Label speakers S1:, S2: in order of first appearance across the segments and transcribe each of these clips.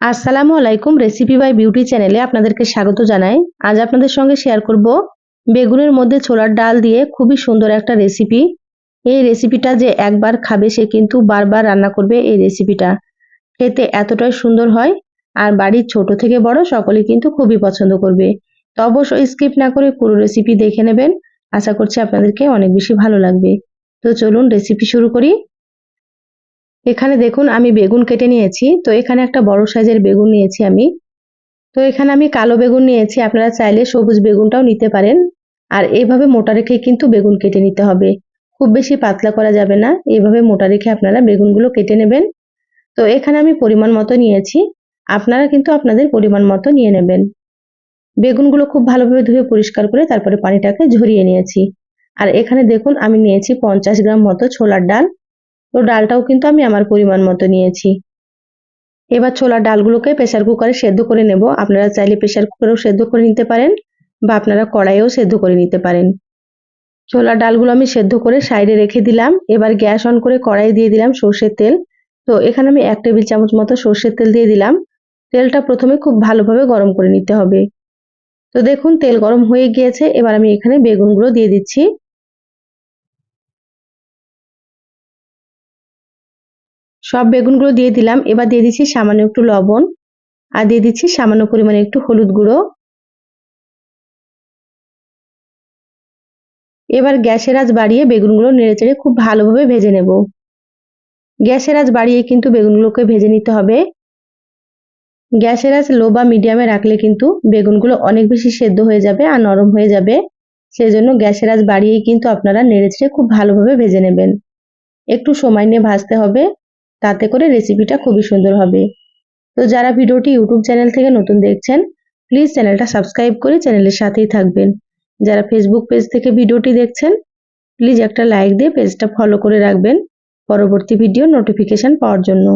S1: আসসালামু আলাইকুম recipe by beauty চ্যানেলে আপনাদেরকে স্বাগত জানাই। আজ আপনাদের সঙ্গে শেয়ার করব বেগুনের মধ্যে ছোলার ডাল দিয়ে খুবই সুন্দর একটা রেসিপি এই রেসিপিটা যে একবার খাবে সে কিন্তু বারবার রান্না করবে এই রেসিপিটা খেতে এতটাই সুন্দর হয় আর বাড়ির ছোট থেকে বড় সকলে কিন্তু খুবই পছন্দ করবে। তো অবশ্যই স্কিপ না করে পুরো রেসিপি দেখে নেবেন। আশা করছি আপনাদেরকে অনেক বেশি ভালো লাগবে। তো চলুন রেসিপি শুরু করি। এখানে দেখুন, আমি বেগুন কেটে নিয়েছি। তো এখানে একটা বড় সাইজের বেগুন নিয়েছি আমি। তো এখানে আমি কালো বেগুন নিয়েছি। আপনারা চাইলে সবুজ বেগুনটাও নিতে পারেন। আর এইভাবে মোটা রেখে কিন্তু বেগুন কেটে নিতে হবে। খুব বেশি পাতলা করা যাবে না। এইভাবে মোটা রেখে আপনারা বেগুনগুলো কেটে নেবেন। তো এখানে আমি পরিমাণ মতো নিয়েছি। আপনারা কিন্তু আপনাদের পরিমাণ মতো নিয়ে নেবেন। বেগুনগুলো খুব ভালোভাবে ধুয়ে পরিষ্কার করে তারপরে পানিটাকে ঝরিয়ে নিয়েছি। আর এখানে দেখুন, আমি নিয়েছি পঞ্চাশ গ্রাম মতো ছোলার ডাল। তো ডালটাও কিন্তু আমি আমার পরিমাণ মতো নিয়েছি। এবার ছোলার ডালগুলোকে প্রেশার কুকারে সেদ্ধ করে নেব। আপনারা চাইলে প্রেশার কুকারেও সেদ্ধ করে নিতে পারেন বা আপনারা কড়াইয়েও সেদ্ধ করে নিতে পারেন। ছোলার ডালগুলো আমি সেদ্ধ করে সাইডে রেখে দিলাম। এবার গ্যাস অন করে কড়াই দিয়ে দিলাম সর্ষের তেল। তো এখানে আমি এক টেবিল চামচ মতো সর্ষের তেল দিয়ে দিলাম। তেলটা প্রথমে খুব ভালোভাবে গরম করে নিতে হবে। তো দেখুন, তেল গরম হয়ে গিয়েছে। এবার আমি এখানে বেগুনগুলো দিয়ে দিচ্ছি। সব বেগুনগুলো দিয়ে দিলাম। এবার দিয়ে দিচ্ছি সামান্য একটু লবণ আর দিয়ে দিচ্ছি সামান্য পরিমাণে একটু হলুদ গুঁড়ো। এবার গ্যাসের আজ বাড়িয়ে বেগুনগুলো নেড়েচেড়ে খুব ভালোভাবে ভেজে নেব। গ্যাসের আজ বাড়িয়ে কিন্তু বেগুনগুলোকে ভেজে নিতে হবে। গ্যাসের আজ লো বা মিডিয়ামে রাখলে কিন্তু বেগুনগুলো অনেক বেশি সেদ্ধ হয়ে যাবে আর নরম হয়ে যাবে। সেই জন্য গ্যাসের আজ বাড়িয়েই কিন্তু আপনারা নেড়েচেড়ে খুব ভালোভাবে ভেজে নেবেন। একটু সময় নিয়ে ভাজতে হবে। তাতে করে রেসিপিটা খুবই সুন্দর হবে। তো যারা ভিডিওটি ইউটিউব চ্যানেল থেকে নতুন দেখছেন প্লিজ চ্যানেলটা সাবস্ক্রাইব করে চ্যানেলের সাথেই থাকবেন। যারা ফেসবুক পেজ থেকে ভিডিওটি দেখছেন প্লিজ একটা লাইক দিয়ে পেজটা ফলো করে রাখবেন পরবর্তী ভিডিও নোটিফিকেশান পাওয়ার জন্য।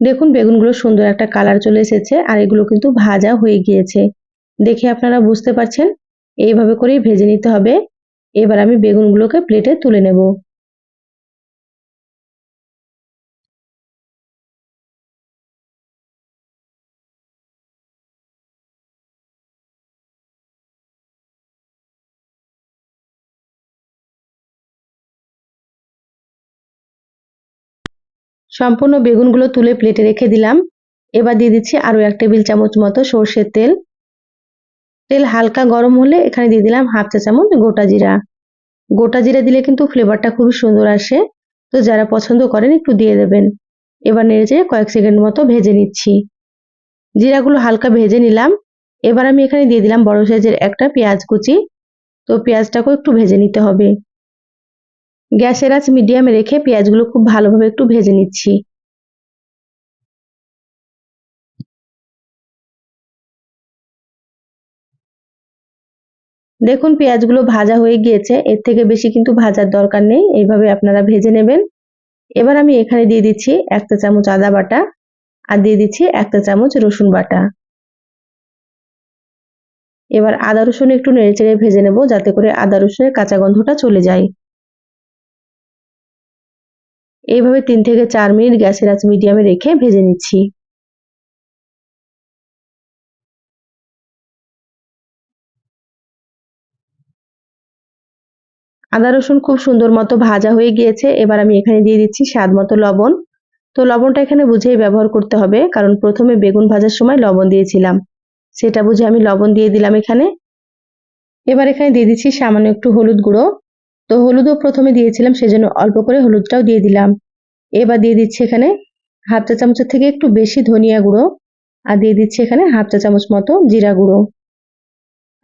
S1: দেখুন, বেগুনগুলো সুন্দর একটা কালার চলে এসেছে আর এগুলো কিন্তু ভাজা হয়ে গিয়েছে। দেখে আপনারা বুঝতে পারছেন, এইভাবে করেই ভেজে নিতে হবে। এবার আমি বেগুনগুলোকে প্লেটে তুলে নেব। সম্পূর্ণ বেগুনগুলো তুলে প্লেটে রেখে দিলাম। এবার দিয়ে দিচ্ছি আরও এক টেবিল চামচ মতো সর্ষের তেল। তেল হালকা গরম হলে এখানে দিয়ে দিলাম হাফ চা চামচ গোটা জিরা। গোটা জিরা দিলে কিন্তু ফ্লেভারটা খুবই সুন্দর আসে। তো যারা পছন্দ করেন একটু দিয়ে দেবেন। এবার নেড়ে কয়েক সেকেন্ড মতো ভেজে নিচ্ছি। জিরাগুলো হালকা ভেজে নিলাম। এবার আমি এখানে দিয়ে দিলাম বড় সাইজের একটা পেঁয়াজ কুচি। তো পেঁয়াজটাকেও একটু ভেজে নিতে হবে। গ্যাসের আঁচ মিডিয়ামে রেখে পেঁয়াজগুলো খুব ভালোভাবে একটু ভেজে নিচ্ছি। দেখুন, পেঁয়াজগুলো ভাজা হয়ে গিয়েছে। এর থেকে বেশি কিন্তু ভাজার দরকার নেই। এইভাবে আপনারা ভেজে নেবেন। এবার আমি এখানে দিয়ে দিচ্ছি একটা চামচ আদা বাটা আর দিয়ে দিচ্ছি একটা চামচ রসুন বাটা। এবার আদা রসুন একটু নেড়ে চেড়ে ভেজে নেব যাতে করে আদা রসুনের কাঁচা গন্ধটা চলে যায়। এইভাবে তিন থেকে চার মিনিট গ্যাসের আঁচ মিডিয়ামে রেখে ভেজে নিচ্ছি। আদা রসুন খুব সুন্দর মতো ভাজা হয়ে গিয়েছে, এবার আমি এখানে দিয়ে দিচ্ছি স্বাদ মতো লবণ। তো লবণটা এখানে বুঝেই ব্যবহার করতে হবে, কারণ প্রথমে বেগুন ভাজার সময় লবণ দিয়েছিলাম। সেটা বুঝে আমি লবণ দিয়ে দিলাম এখানে। এবার এখানে দিয়ে দিচ্ছি সামান্য একটু হলুদ গুঁড়ো। তো হলুদও প্রথমে দিয়েছিলাম, সেজন্য অল্প করে হলুদটাও দিয়ে দিলাম। এবার দিয়ে দিচ্ছি এখানে হাফ চা চামচের থেকে একটু বেশি ধনিয়া গুঁড়ো, আর দিয়ে দিচ্ছি এখানে হাফ চা চামচ মতো জিরা গুঁড়ো।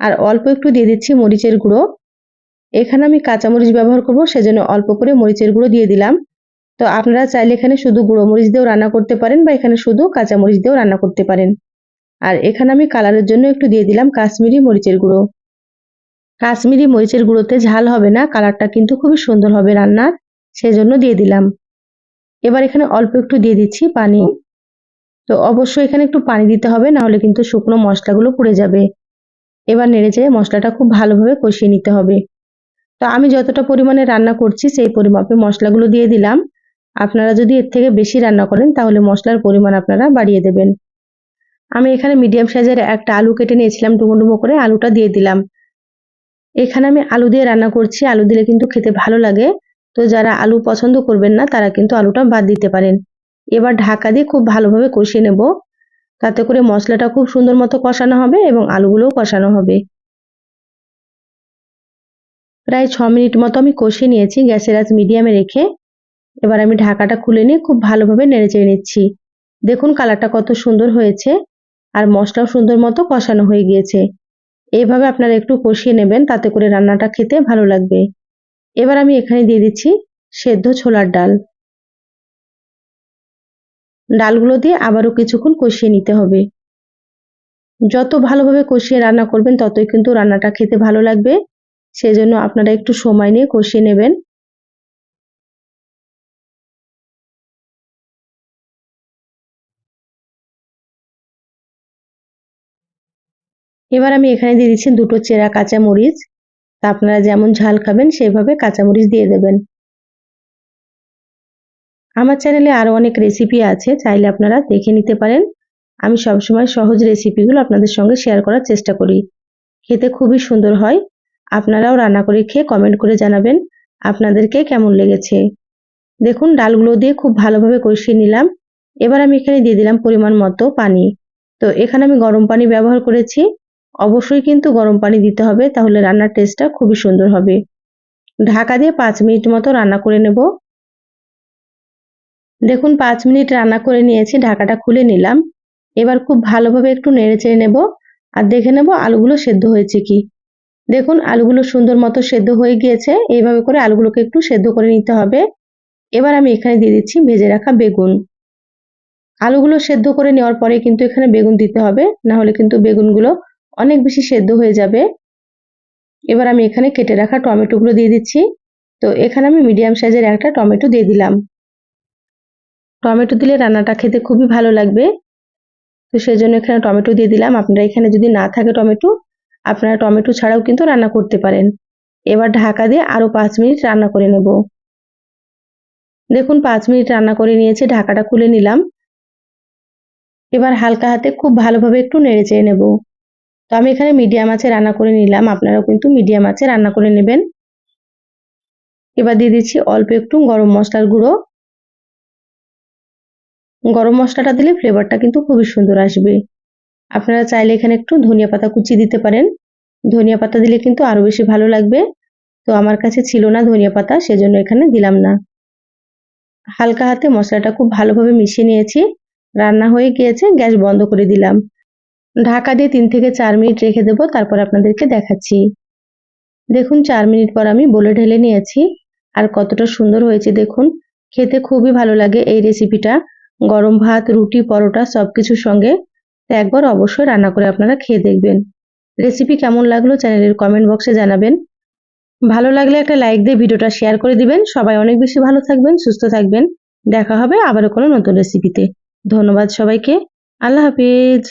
S1: আর অল্প একটু দিয়ে দিচ্ছি মরিচের গুঁড়ো। এখানে আমি কাঁচামরিচ ব্যবহার করব, সেজন্য অল্প করে মরিচের গুঁড়ো দিয়ে দিলাম। তো আপনারা চাইলে এখানে শুধু গুঁড়ো মরিচ দিয়েও রান্না করতে পারেন, বা এখানে শুধু কাঁচামরিচ দিয়েও রান্না করতে পারেন। আর এখানে আমি কালারের জন্য একটু দিয়ে দিলাম কাশ্মীরি মরিচের গুঁড়ো। কাশ্মীরি মরিচের গুঁড়োতে ঝাল হবে না, কালারটা কিন্তু খুবই সুন্দর হবে রান্নার, সেজন্য দিয়ে দিলাম। এবার এখানে অল্প একটু দিয়ে দিচ্ছি পানি। তো অবশ্যই এখানে একটু পানি দিতে হবে, না হলে কিন্তু শুকনো মশলাগুলো পুড়ে যাবে। এবার নেড়ে চেড়ে মশলাটা খুব ভালোভাবে কষিয়ে নিতে হবে। তো আমি যতটা পরিমাণে রান্না করছি, সেই পরিমাপে মশলাগুলো দিয়ে দিলাম। আপনারা যদি এর থেকে বেশি রান্না করেন, তাহলে মশলার পরিমাণ আপনারা বাড়িয়ে দেবেন। আমি এখানে মিডিয়াম সাইজের একটা আলু কেটে নিয়েছিলাম, ডুমো ডুমো করে আলুটা দিয়ে দিলাম। এখানে আমি আলু দিয়ে রান্না করছি। আলু দিলে কিন্তু খেতে ভালো লাগে। তো যারা আলু পছন্দ করবেন না, তারা কিন্তু আলুটা বাদ দিতে পারেন। এবার ঢাকা দিয়ে খুব ভালোভাবে কষিয়ে নেব। তাতে করে মশলাটা খুব সুন্দর মতো কষানো হবে এবং আলুগুলোও কষানো হবে। প্রায় ছ মিনিট মতো আমি কষিয়ে নিয়েছি গ্যাসের আজ মিডিয়ামে রেখে। এবার আমি ঢাকাটা খুলে নিয়ে খুব ভালোভাবে নেড়ে চেড়ে নিচ্ছি। দেখুন কালারটা কত সুন্দর হয়েছে। আর মশলাও সুন্দর মতো কষানো হয়ে গিয়েছে। এইভাবে আপনারা একটু কষিয়ে নেবেন, তাতে করে রান্নাটা খেতে ভালো লাগবে। এবার আমি এখানে দিয়ে দিচ্ছি সেদ্ধ ছোলার ডাল। ডালগুলো দিয়ে আবারও কিছুক্ষণ কষিয়ে নিতে হবে। যত ভালোভাবে কষিয়ে রান্না করবেন, ততই কিন্তু রান্নাটা খেতে ভালো লাগবে। সেজন্য আপনারা একটু সময় নিয়ে কষিয়ে নেবেন। এবার আমি এখানে দিয়ে দিচ্ছি দুটো চেরা কাঁচা মরিচ তা আপনারা যেমন ঝাল খাবেন, সেভাবে কাঁচামরিচ দিয়ে দেবেন। আমার চ্যানেলে আরও অনেক রেসিপি আছে, চাইলে আপনারা দেখে নিতে পারেন। আমি সবসময় সহজ রেসিপিগুলো আপনাদের সঙ্গে শেয়ার করার চেষ্টা করি। খেতে খুবই সুন্দর হয়। আপনারাও রান্না করে খেয়ে কমেন্ট করে জানাবেন আপনাদেরকে কেমন লেগেছে। দেখুন, ডালগুলো দিয়ে খুব ভালোভাবে কষিয়ে নিলাম। এবার আমি এখানে দিয়ে দিলাম পরিমাণ মতো পানি। তো এখানে আমি গরম পানি ব্যবহার করেছি। অবশ্যই কিন্তু গরম পানি দিতে হবে, তাহলে রান্নার টেস্টটা খুবই সুন্দর হবে। ঢাকা দিয়ে পাঁচ মিনিট মতো রান্না করে নেব। দেখুন, পাঁচ মিনিট রান্না করে নিয়েছি, ঢাকাটা খুলে নিলাম। এবার খুব ভালোভাবে একটু নেড়ে চেড়ে নেব আর দেখে নেব আলুগুলো সেদ্ধ হয়েছে কি। দেখুন, আলুগুলো সুন্দর মতো সেদ্ধ হয়ে গিয়েছে, এইভাবে করে আলুগুলোকে একটু সেদ্ধ করে নিতে হবে। এবার আমি এখানে দিয়ে দিচ্ছি ভেজে রাখা বেগুন। আলুগুলো সেদ্ধ করে নেওয়ার পরে কিন্তু এখানে বেগুন দিতে হবে, না হলে কিন্তু বেগুনগুলো অনেক বেশি সেদ্ধ হয়ে যাবে। এবার আমি এখানে কেটে রাখা টমেটোগুলো দিয়ে দিচ্ছি। তো এখানে আমি মিডিয়াম সাইজের একটা টমেটো দিয়ে দিলাম। টমেটো দিলে রান্নাটা খেতে খুবই ভালো লাগবে। তো সেই জন্য এখানে টমেটো দিয়ে দিলাম। আপনারা এখানে যদি না থাকে টমেটো, আপনারা টমেটো ছাড়াও কিন্তু রান্না করতে পারেন। এবার ঢাকা দিয়ে আরও পাঁচ মিনিট রান্না করে নেব। দেখুন, পাঁচ মিনিট রান্না করে নিয়েছি, ঢাকাটা খুলে নিলাম। এবার হালকা হাতে খুব ভালোভাবে একটু নেড়ে চেয়ে নেব। তো আমি এখানে মিডিয়াম আছে, রান্না করে নিলাম। আপনারাও কিন্তু মিডিয়াম আছে, রান্না করে নেবেন। এবার দিয়ে দিচ্ছি অল্প একটু গরম মশলার গুঁড়ো। গরম মশলাটা দিলে ফ্লেভারটা কিন্তু খুবই সুন্দর আসবে। আপনারা চাইলে এখানে একটু ধনিয়া পাতা কুচি দিতে পারেন। ধনিয়া পাতা দিলে কিন্তু আরও বেশি ভালো লাগবে। তো আমার কাছে ছিল না ধনিয়া পাতা, সেজন্য এখানে দিলাম না। হালকা হাতে মশলাটা খুব ভালোভাবে মিশিয়ে নিয়েছি। রান্না হয়ে গিয়েছে, গ্যাস বন্ধ করে দিলাম। ঢাকা দিয়ে তিন থেকে চার মিনিট রেখে দেবো, তারপর আপনাদেরকে দেখাচ্ছি। দেখুন, চার মিনিট পর আমি বলে ঢেলে নিয়েছি। আর কতটা সুন্দর হয়েছে, দেখুন। খেতে খুবই ভালো লাগে এই রেসিপিটা গরম ভাত, রুটি, পরোটা সব কিছুর সঙ্গে একবার অবশ্যই রান্না করে আপনারা খেয়ে দেখবেন। রেসিপি কেমন লাগল চ্যানেলের কমেন্ট বক্সে জানাবেন। ভালো লাগলে একটা লাইক দিয়ে ভিডিওটা শেয়ার করে দিবেন। সবাই অনেক বেশি ভালো থাকবেন, সুস্থ থাকবেন। দেখা হবে আবারও কোনো নতুন রেসিপিতে ধন্যবাদ সবাইকে। আল্লাহ হাফিজ।